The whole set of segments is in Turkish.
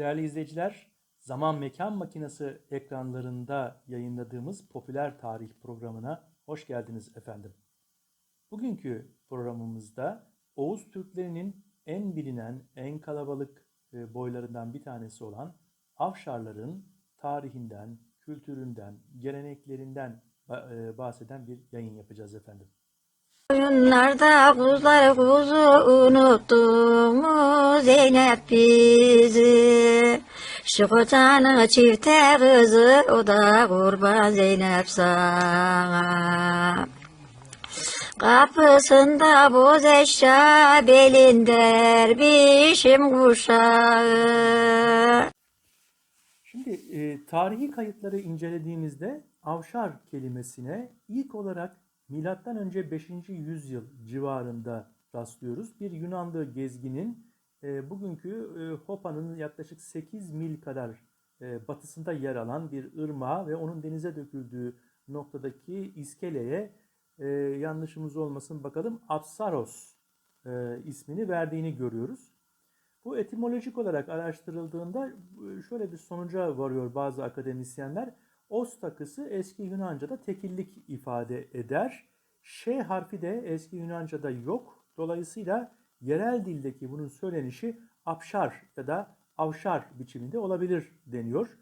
Değerli izleyiciler, Zaman Mekan Makinesi ekranlarında yayınladığımız popüler tarih programına hoş geldiniz efendim. Bugünkü programımızda Oğuz Türklerinin en bilinen, en kalabalık e, boylarından bir tanesi olan Afşarların tarihinden, kültüründen, geleneklerinden e, bahseden bir yayın yapacağız efendim. Oyunlarda kuzuları kuzu unuttu mu Zeynep bizi? Şu kocanın çifte kızı o da kurban Zeynep sana. Kapısında boz eşya belinde erbişim kuşağı. Şimdi e, tarihi kayıtları incelediğimizde avşar kelimesine ilk olarak milattan önce 5. yüzyıl civarında rastlıyoruz. Bir Yunanlı gezginin e, bugünkü e, Hopa'nın yaklaşık 8 mil kadar e, batısında yer alan bir ırmağa ve onun denize döküldüğü noktadaki iskeleye yanlışımız olmasın bakalım Apsaros ismini verdiğini görüyoruz. Bu etimolojik olarak araştırıldığında şöyle bir sonuca varıyor bazı akademisyenler. Os takısı eski Yunanca'da tekillik ifade eder. Ş harfi de eski Yunanca'da yok. Dolayısıyla yerel dildeki bunun söylenişi apşar ya da avşar biçiminde olabilir deniyor.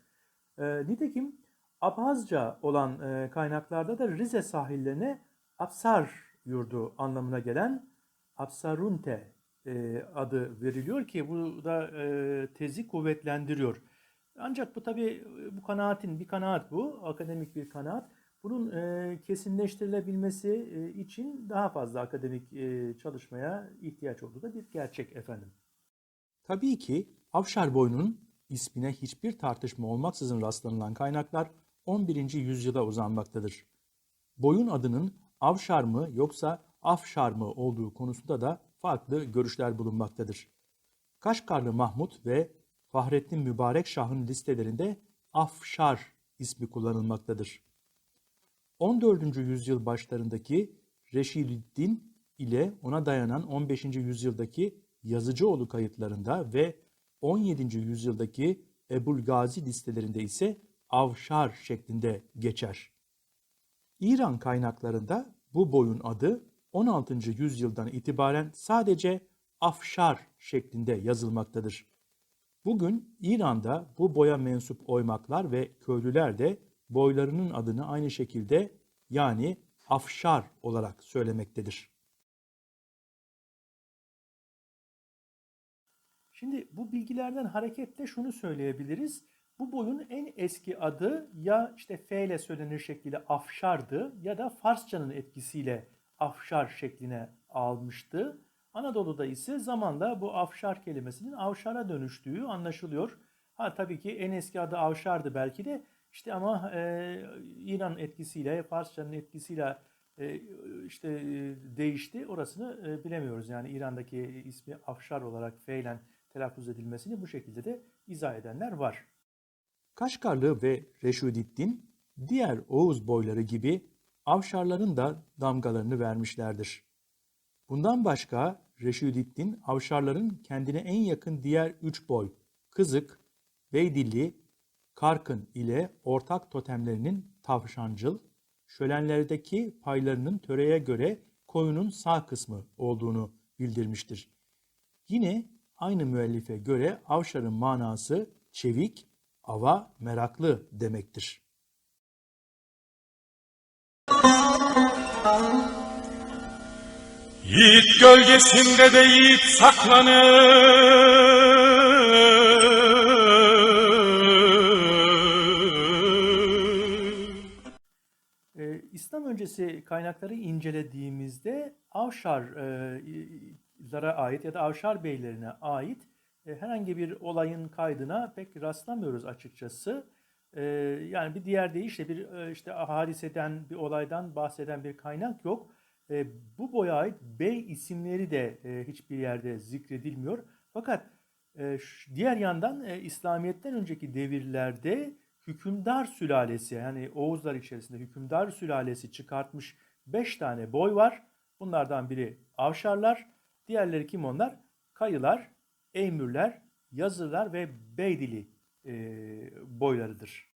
E, nitekim Abhazca olan e, kaynaklarda da Rize sahillerine Apsar yurdu anlamına gelen Apsarunte e, adı veriliyor ki bu da e, tezi kuvvetlendiriyor. Ancak bu tabi bu kanaatin bir kanaat bu, akademik bir kanaat. Bunun e, kesinleştirilebilmesi e, için daha fazla akademik e, çalışmaya ihtiyaç olduğu da bir gerçek efendim. Tabii ki Avşar boyunun ismine hiçbir tartışma olmaksızın rastlanılan kaynaklar 11. yüzyıla uzanmaktadır. Boyun adının Avşar mı yoksa Afşar mı olduğu konusunda da farklı görüşler bulunmaktadır. Kaşgarlı Mahmut ve Fahrettin Mübarek Şah'ın listelerinde Afşar ismi kullanılmaktadır. 14. yüzyıl başlarındaki Reşidüddin ile ona dayanan 15. yüzyıldaki Yazıcıoğlu kayıtlarında ve 17. yüzyıldaki Ebulgazi listelerinde ise Avşar şeklinde geçer. İran kaynaklarında bu boyun adı 16. yüzyıldan itibaren sadece Afşar şeklinde yazılmaktadır. Bugün İran'da bu boya mensup oymaklar ve köylüler de boylarının adını aynı şekilde yani Afşar olarak söylemektedir. Şimdi bu bilgilerden hareketle şunu söyleyebiliriz. Bu boyun en eski adı ya işte F ile söylenir şekliyle Afşar'dı ya da Farsçanın etkisiyle Afşar şekline almıştı. Anadolu'da ise zamanla bu Afşar kelimesinin Avşar'a dönüştüğü anlaşılıyor. Ha tabii ki en eski adı Avşar'dı belki de işte ama e, İran etkisiyle, Farsçanın etkisiyle e, işte e, değişti. Orasını e, bilemiyoruz. Yani İran'daki ismi Afşar olarak feylen telaffuz edilmesini bu şekilde de izah edenler var. Kaşgarlı ve Reşudiddin diğer Oğuz boyları gibi Avşarların da damgalarını vermişlerdir. Bundan başka Reşudiddin Avşarların kendine en yakın diğer üç boy Kızık, Beydilli, Karkın ile ortak totemlerinin tavşancıl, şölenlerdeki paylarının töreye göre koyunun sağ kısmı olduğunu bildirmiştir. Yine aynı müellife göre avşarın manası çevik, ava, meraklı demektir. Yiğit gölgesinde de yiğit saklanır. Ee, İslam öncesi kaynakları incelediğimizde Avşarlara ait ya da Avşar beylerine ait e, herhangi bir olayın kaydına pek rastlamıyoruz açıkçası. Ee, Yani bir diğer deyişle bir e, işte hadiseden, bir olaydan bahseden bir kaynak yok. E, Bu boya ait bey isimleri de e, hiçbir yerde zikredilmiyor. Fakat e, diğer yandan e, İslamiyet'ten önceki devirlerde hükümdar sülalesi yani Oğuzlar içerisinde hükümdar sülalesi çıkartmış 5 tane boy var. Bunlardan biri Avşarlar, diğerleri kim onlar? Kayılar, Eymürler Yazırlar ve Beydili e, boylarıdır.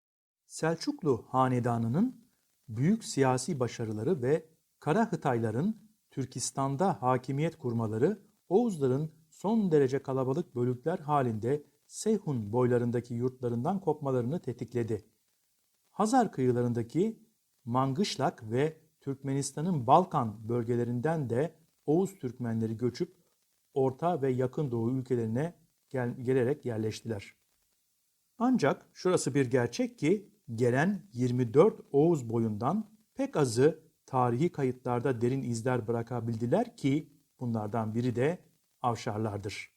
Selçuklu hanedanının büyük siyasi başarıları ve Kara Hıtayların Türkistan'da hakimiyet kurmaları Oğuzların son derece kalabalık bölükler halinde Seyhun boylarındaki yurtlarından kopmalarını tetikledi. Hazar kıyılarındaki Mangışlak ve Türkmenistan'ın Balkan bölgelerinden de Oğuz Türkmenleri göçüp Orta ve Yakın Doğu ülkelerine gel- gelerek yerleştiler. Ancak şurası bir gerçek ki gelen 24 Oğuz boyundan pek azı tarihi kayıtlarda derin izler bırakabildiler ki bunlardan biri de Avşarlardır.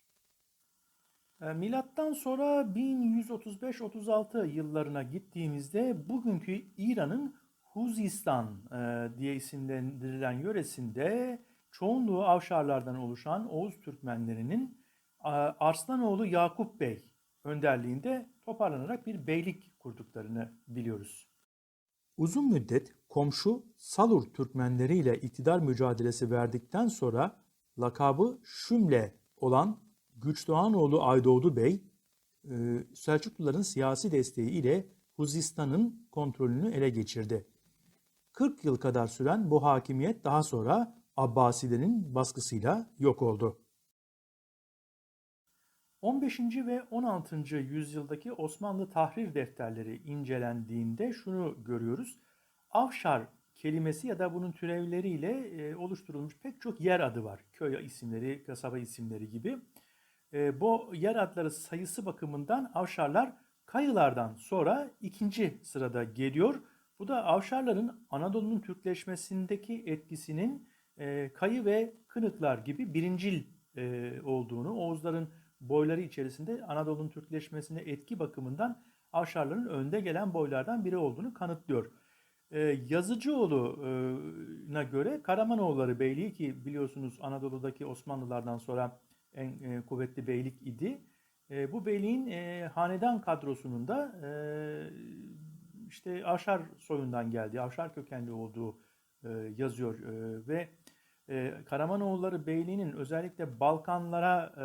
E, Milattan sonra 1135-36 yıllarına gittiğimizde bugünkü İran'ın Huzistan e, diye isimlendirilen yöresinde çoğunluğu Avşarlardan oluşan Oğuz Türkmenlerinin e, Arslanoğlu Yakup Bey önderliğinde toparlanarak bir beylik kurduklarını biliyoruz. Uzun müddet komşu Salur Türkmenleri ile iktidar mücadelesi verdikten sonra lakabı Şümle olan Güçdoğanoğlu Aydoğdu Bey, e, Selçukluların siyasi desteği ile Huzistan'ın kontrolünü ele geçirdi. 40 yıl kadar süren bu hakimiyet daha sonra Abbasilerin baskısıyla yok oldu. 15. ve 16. yüzyıldaki Osmanlı tahrir defterleri incelendiğinde şunu görüyoruz. Avşar kelimesi ya da bunun türevleriyle e, oluşturulmuş pek çok yer adı var. Köy isimleri, kasaba isimleri gibi. E, bu yer adları sayısı bakımından Avşarlar Kayılardan sonra ikinci sırada geliyor. Bu da Avşarların Anadolu'nun Türkleşmesindeki etkisinin e, Kayı ve Kınıklar gibi birincil olduğunu, Oğuzların boyları içerisinde Anadolu'nun Türkleşmesine etki bakımından Avşarların önde gelen boylardan biri olduğunu kanıtlıyor. Ee, Yazıcıoğlu'na göre Karamanoğulları Beyliği ki biliyorsunuz Anadolu'daki Osmanlılardan sonra en e, kuvvetli beylik idi. E, bu beyliğin e, hanedan kadrosunun da e, işte Avşar soyundan geldiği, Avşar kökenli olduğu yazıyor ve e, Karamanoğulları Beyliği'nin özellikle Balkanlara e,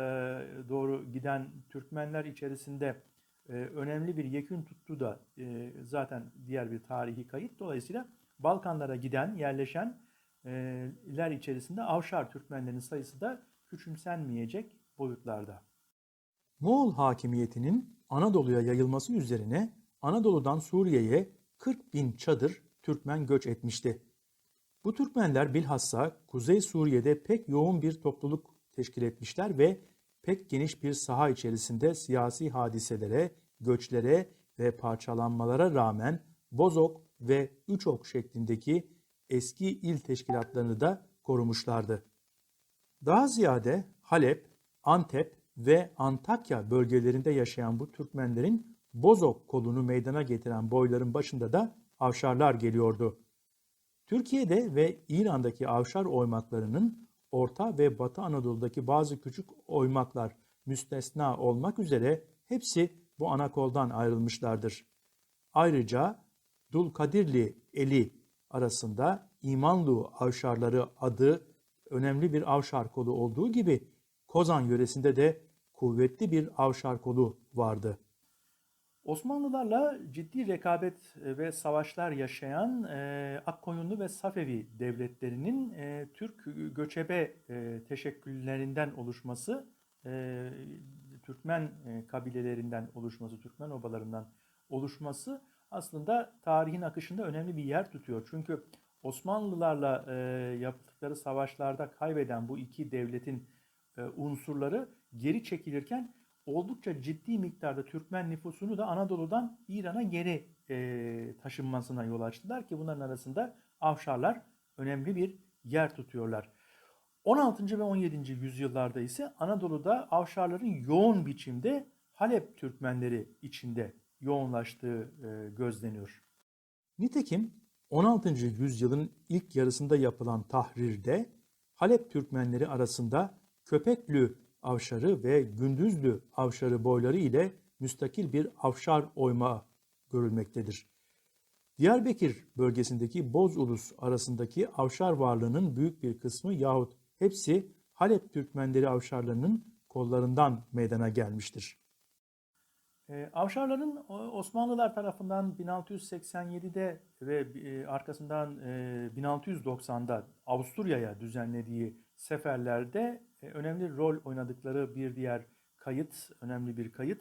doğru giden Türkmenler içerisinde e, önemli bir yekün tuttu da e, zaten diğer bir tarihi kayıt. Dolayısıyla Balkanlara giden, yerleşenler içerisinde Avşar Türkmenlerin sayısı da küçümsenmeyecek boyutlarda. Moğol hakimiyetinin Anadolu'ya yayılması üzerine Anadolu'dan Suriye'ye 40 bin çadır Türkmen göç etmişti. Bu Türkmenler bilhassa Kuzey Suriye'de pek yoğun bir topluluk teşkil etmişler ve pek geniş bir saha içerisinde siyasi hadiselere, göçlere ve parçalanmalara rağmen Bozok ve Üçok şeklindeki eski il teşkilatlarını da korumuşlardı. Daha ziyade Halep, Antep ve Antakya bölgelerinde yaşayan bu Türkmenlerin Bozok kolunu meydana getiren boyların başında da Avşarlar geliyordu. Türkiye'de ve İran'daki avşar oymaklarının Orta ve Batı Anadolu'daki bazı küçük oymaklar müstesna olmak üzere hepsi bu ana koldan ayrılmışlardır. Ayrıca Dulkadirli Eli arasında İmanlu avşarları adı önemli bir avşar kolu olduğu gibi Kozan yöresinde de kuvvetli bir avşar kolu vardı. Osmanlılarla ciddi rekabet ve savaşlar yaşayan e, Akkoyunlu ve Safevi devletlerinin e, Türk göçebe e, teşekküllerinden oluşması, e, Türkmen e, kabilelerinden oluşması, Türkmen obalarından oluşması aslında tarihin akışında önemli bir yer tutuyor. Çünkü Osmanlılarla e, yaptıkları savaşlarda kaybeden bu iki devletin e, unsurları geri çekilirken oldukça ciddi miktarda Türkmen nüfusunu da Anadolu'dan İran'a geri e, taşınmasına yol açtılar ki bunların arasında Avşarlar önemli bir yer tutuyorlar. 16. ve 17. yüzyıllarda ise Anadolu'da Avşarların yoğun biçimde Halep Türkmenleri içinde yoğunlaştığı e, gözleniyor. Nitekim 16. yüzyılın ilk yarısında yapılan tahrirde Halep Türkmenleri arasında Köpeklü avşarı ve Gündüzlü avşarı boyları ile müstakil bir avşar oyma görülmektedir. Diyarbakır bölgesindeki Boz Ulus arasındaki avşar varlığının büyük bir kısmı yahut hepsi Halep Türkmenleri avşarlarının kollarından meydana gelmiştir. Ee, Avşarların Osmanlılar tarafından 1687'de ve e, arkasından e, 1690'da Avusturya'ya düzenlediği seferlerde e, önemli rol oynadıkları bir diğer kayıt, önemli bir kayıt.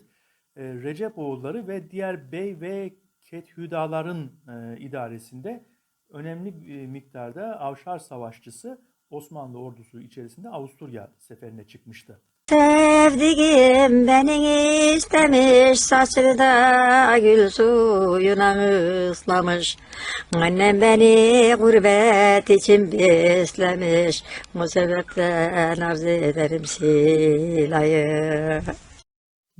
E, Recep oğulları ve diğer bey ve kethüdaların e, idaresinde önemli miktarda Avşar savaşçısı Osmanlı ordusu içerisinde Avusturya seferine çıkmıştı. Sevdiğim beni istemiş saçında gül suyuna ıslamış. Annem beni gurbet için beslemiş. O sebepten arz ederim silayı.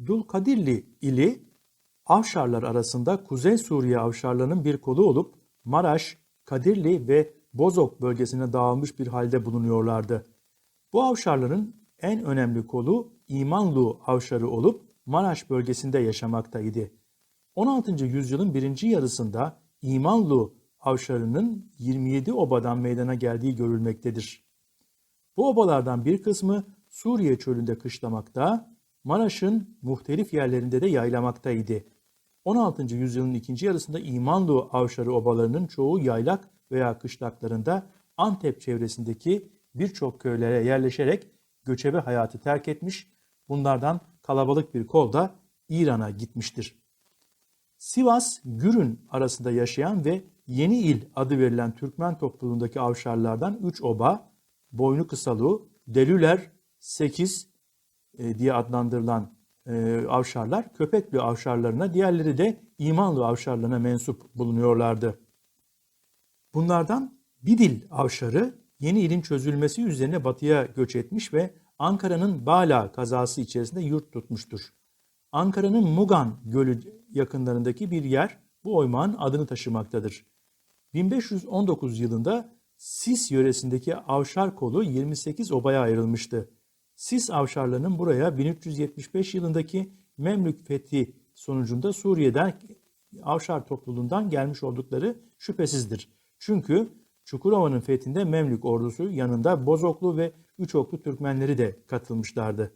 Dulkadirli ili Avşarlar arasında Kuzey Suriye Avşarlarının bir kolu olup Maraş, Kadirli ve Bozok bölgesine dağılmış bir halde bulunuyorlardı. Bu Avşarların en önemli kolu İmanlu Avşarı olup Maraş bölgesinde yaşamaktaydı. 16. yüzyılın birinci yarısında İmanlu Avşarı'nın 27 obadan meydana geldiği görülmektedir. Bu obalardan bir kısmı Suriye çölünde kışlamakta, Maraş'ın muhtelif yerlerinde de yaylamaktaydı. 16. yüzyılın ikinci yarısında İmanlu Avşarı obalarının çoğu yaylak veya kışlaklarında Antep çevresindeki birçok köylere yerleşerek göçebe hayatı terk etmiş, bunlardan kalabalık bir kol da İran'a gitmiştir. Sivas, Gürün arasında yaşayan ve Yeni İl adı verilen Türkmen topluluğundaki avşarlardan 3 oba, boynu kısalı, delüler 8 e, diye adlandırılan e, avşarlar Köpekli avşarlarına, diğerleri de İmanlı avşarlarına mensup bulunuyorlardı. Bunlardan Bidil avşarı Yeni ilin çözülmesi üzerine batıya göç etmiş ve Ankara'nın Bala kazası içerisinde yurt tutmuştur. Ankara'nın Mugan Gölü yakınlarındaki bir yer bu oymağın adını taşımaktadır. 1519 yılında Sis yöresindeki avşar kolu 28 obaya ayrılmıştı. Sis avşarlarının buraya 1375 yılındaki Memlük fethi sonucunda Suriye'den avşar topluluğundan gelmiş oldukları şüphesizdir. Çünkü Çukurova'nın fethinde Memlük ordusu yanında Bozoklu ve Üçoklu Türkmenleri de katılmışlardı.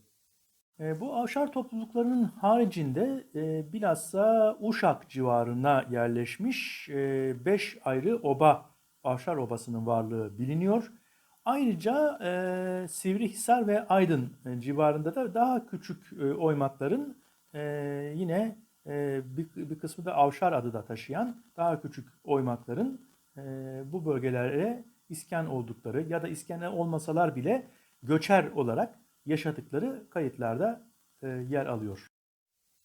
E, bu avşar topluluklarının haricinde e, bilhassa Uşak civarına yerleşmiş 5 ayrı oba, avşar obasının varlığı biliniyor. Ayrıca e, Sivrihisar ve Aydın e, civarında da daha küçük e, oymakların e, yine e, bir, bir kısmı da avşar adı da taşıyan daha küçük oymakların e, bu bölgelere iskan oldukları ya da iskan olmasalar bile göçer olarak yaşadıkları kayıtlarda e, yer alıyor.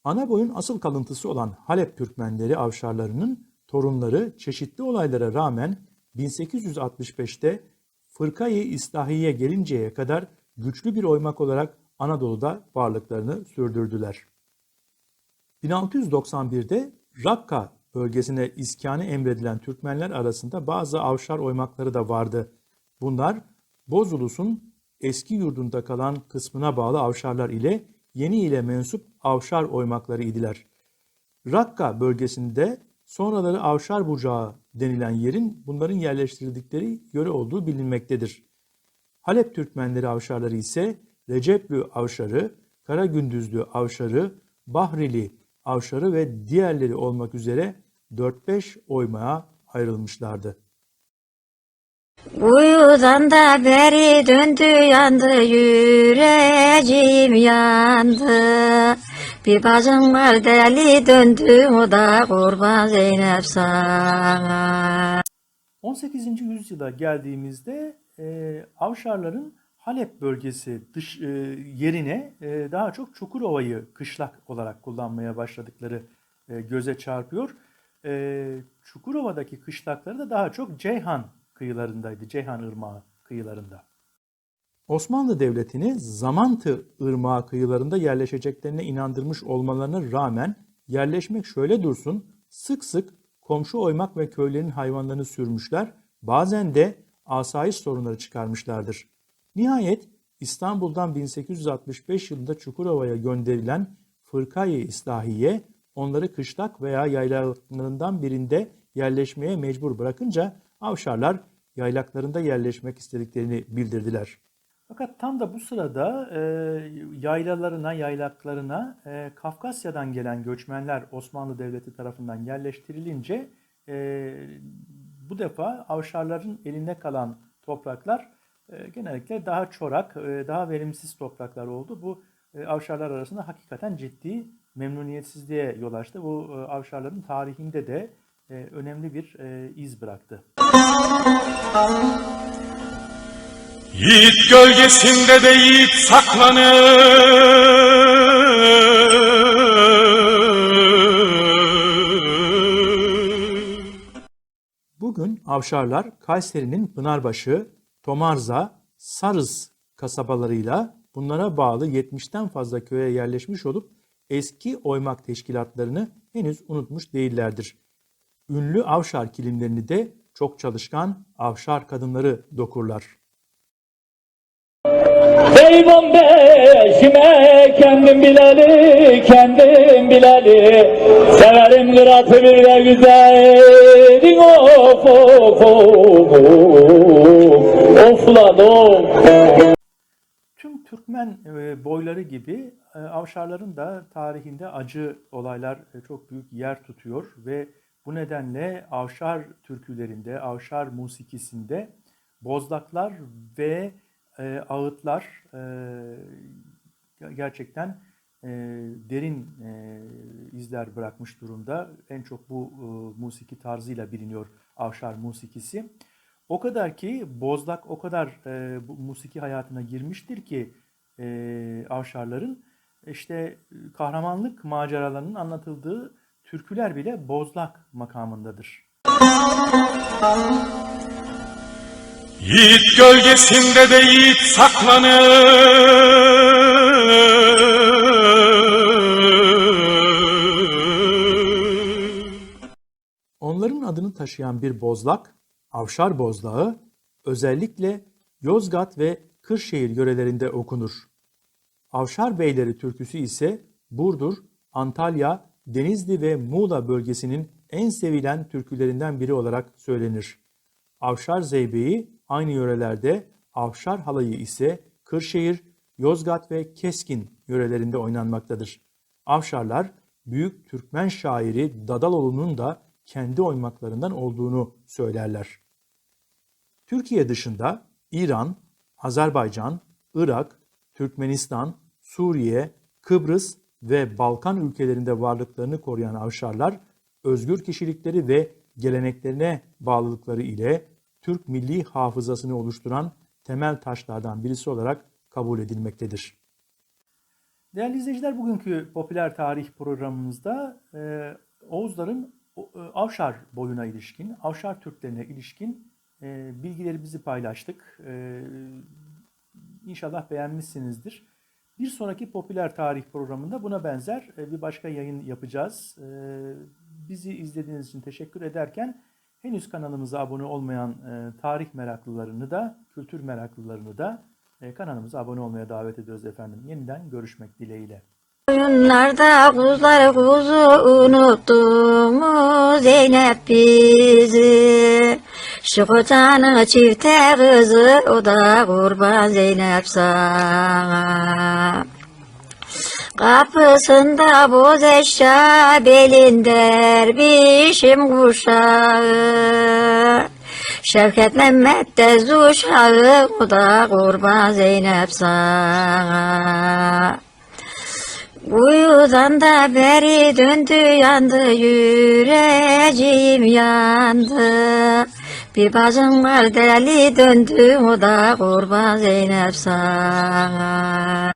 Anaboy'un asıl kalıntısı olan Halep Türkmenleri avşarlarının torunları çeşitli olaylara rağmen 1865'te Fırkayı İslahiye gelinceye kadar güçlü bir oymak olarak Anadolu'da varlıklarını sürdürdüler. 1691'de Rakka bölgesine iskanı emredilen Türkmenler arasında bazı avşar oymakları da vardı. Bunlar Bozulus'un eski yurdunda kalan kısmına bağlı avşarlar ile yeni ile mensup avşar oymakları idiler. Rakka bölgesinde sonraları avşar bucağı denilen yerin bunların yerleştirildikleri yöre olduğu bilinmektedir. Halep Türkmenleri avşarları ise Receplü avşarı, Karagündüzlü avşarı, Bahrili avşarı ve diğerleri olmak üzere 4-5 oymaya ayrılmışlardı. Uyudan da beri döndü yandı yüreğim yandı. Bir bacım var deli döndü o da kurban Zeynep sana. 18. yüzyıla geldiğimizde e, Avşarların Halep bölgesi dış e, yerine e, daha çok Çukurova'yı kışlak olarak kullanmaya başladıkları e, göze çarpıyor. E, Çukurova'daki kışlakları da daha çok Ceyhan kıyılarındaydı, Ceyhan Irmağı kıyılarında. Osmanlı Devleti'ni Zamantı Irmağı kıyılarında yerleşeceklerine inandırmış olmalarına rağmen yerleşmek şöyle dursun sık sık komşu oymak ve köylerin hayvanlarını sürmüşler, bazen de asayiş sorunları çıkarmışlardır. Nihayet İstanbul'dan 1865 yılında Çukurova'ya gönderilen Fırkayı İslahiye onları kışlak veya yaylalarından birinde yerleşmeye mecbur bırakınca avşarlar yaylaklarında yerleşmek istediklerini bildirdiler. Fakat tam da bu sırada e, yaylalarına, yaylaklarına e, Kafkasya'dan gelen göçmenler Osmanlı Devleti tarafından yerleştirilince e, bu defa Avşarların elinde kalan topraklar genellikle daha çorak, e, daha verimsiz topraklar oldu. Bu e, Avşarlar arasında hakikaten ciddi memnuniyetsizliğe yol açtı. Bu e, Avşarların tarihinde de önemli bir iz bıraktı. Yiğit gölgesinde de yiğit saklanır. Bugün Avşarlar Kayseri'nin Pınarbaşı, Tomarza, Sarız kasabalarıyla bunlara bağlı 70'ten fazla köye yerleşmiş olup eski oymak teşkilatlarını henüz unutmuş değillerdir. Ünlü Avşar kilimlerini de çok çalışkan Avşar kadınları dokurlar. Eyvan beşime kendim bileli, kendim bileli Severim kıratı bir de güzelin of of of of Of lan of Tüm Türkmen e, boyları gibi e, Avşarların da tarihinde acı olaylar e, çok büyük yer tutuyor ve bu nedenle Avşar türkülerinde, Avşar musikisinde bozlaklar ve ağıtlar gerçekten derin izler bırakmış durumda. En çok bu e, musiki tarzıyla biliniyor Avşar musikisi. O kadar ki Bozlak o kadar e, bu musiki hayatına girmiştir ki e, Avşarların işte e, kahramanlık maceralarının anlatıldığı türküler bile Bozlak makamındadır. Yiğit gölgesinde de yiğit saklanır. Onların adını taşıyan bir bozlak, Avşar Bozlağı, özellikle Yozgat ve Kırşehir yörelerinde okunur. Avşar Beyleri türküsü ise Burdur, Antalya, Denizli ve Muğla bölgesinin en sevilen türkülerinden biri olarak söylenir. Avşar Zeybeği aynı yörelerde, Avşar Halayı ise Kırşehir, Yozgat ve Keskin yörelerinde oynanmaktadır. Avşarlar, büyük Türkmen şairi Dadaloğlu'nun da kendi oymaklarından olduğunu söylerler. Türkiye dışında İran, Azerbaycan, Irak, Türkmenistan, Suriye, Kıbrıs ve Balkan ülkelerinde varlıklarını koruyan avşarlar, özgür kişilikleri ve geleneklerine bağlılıkları ile Türk milli hafızasını oluşturan temel taşlardan birisi olarak kabul edilmektedir. Değerli izleyiciler, bugünkü popüler tarih programımızda e, Oğuzların Avşar boyuna ilişkin, Avşar Türklerine ilişkin e, bilgilerimizi paylaştık. E, İnşallah beğenmişsinizdir. Bir sonraki popüler tarih programında buna benzer e, bir başka yayın yapacağız. E, Bizi izlediğiniz için teşekkür ederken henüz kanalımıza abone olmayan e, tarih meraklılarını da, kültür meraklılarını da e, kanalımıza abone olmaya davet ediyoruz efendim. Yeniden görüşmek dileğiyle. Oyunlarda kuzuları kuzu unuttu mu Zeynep bizi. Şu kocanın çifte kızı o da kurban Zeynep sana. Kapısında boz eşya belinde erbişim kuşağı. Şevket Mehmet de uşağı o da kurban Zeynep sana Uyudan da beri döndü yandı yüreğim yandı. Bir bacım var deli döndü o da kurban Zeynep sana